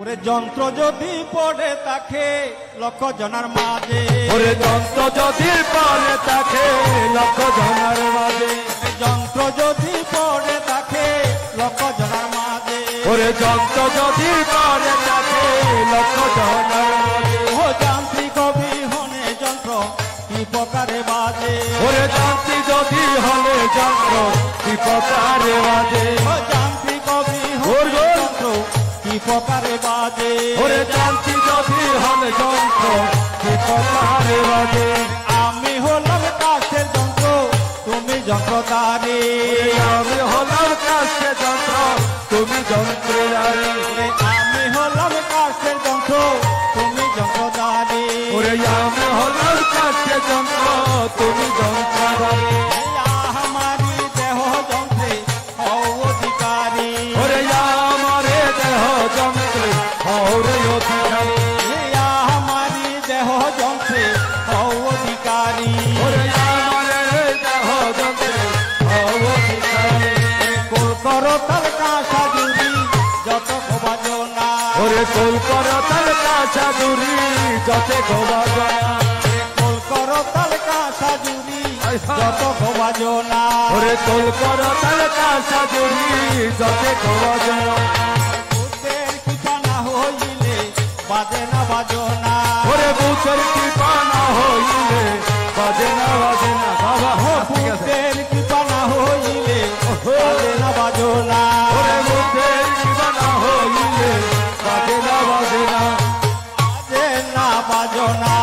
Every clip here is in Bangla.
ওরে যন্ত্র যদি পড়ে তাকে লক্ষ জনার মাঝে। ওরে যন্ত্র যদি পরে তাকে লক্ষ জনের মাঝে যন্ত্র যদি পড়ে তাকে লক্ষ জনার মাঝে। ওরে যন্ত্র যদি পরে তাকে লক্ষ জনের মাঝে। ও যান্ত্রিক বিহনে যন্ত্র কি প্রকারে বাজে। ওরে যান্ত্রী যদি হলে যন্ত্র কি প্রকারে বাজে। ও যান্ত্রিক বিহনে যন্ত্র প্রকারে বাজে। ওরে যান্ত্রী যদি হলে যন্ত্র কি প্রকারে বাজে। আমি হলাম কাছের যন্ত্র তুমি যন্ত্রদারি আমি হলাম কাছে যন্ত্র তুমি যন্ত্রে আমি হলাম কাছের যন্ত্র তুমি যন্ত্রদারি ওরে আমি হলাম কাছে যন্ত্র তুমি যন্ত্র হরে অধিকারী ওরে আমারে দেহ যন্ত্রে হও অধিকারী কোল করো তার কাঁসা জুড়ি যত বাজনা ওরে কোল কর তার দূরি যতে গোবা কোল করো কাঁসা জুড়ি যত বাজনা ওরে কোল কর তার দূরি যতে গোবা বাজনা। ওরে বুঝের কৃপা না হইলে বাজে না বাজে না বাবা বুদ্ধের কৃপা না হইলে বাজে না বাজনা। ওরে বুঝের কৃপা না হইলে বাজে না বাজে না। বাজে না বাজনা।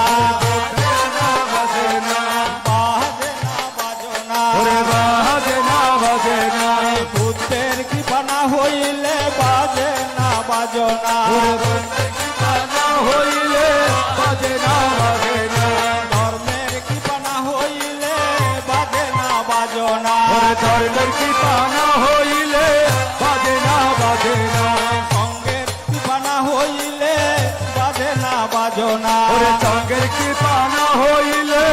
বাজনা হইলে বাজে না বাজনা। ওরে ধর্মের কৃপা না হইলে, বাজে না বাজে না। সঙ্গের কৃপা হইলে, বাজে না বাজনা ওরে সঙ্গের কৃপা হইলে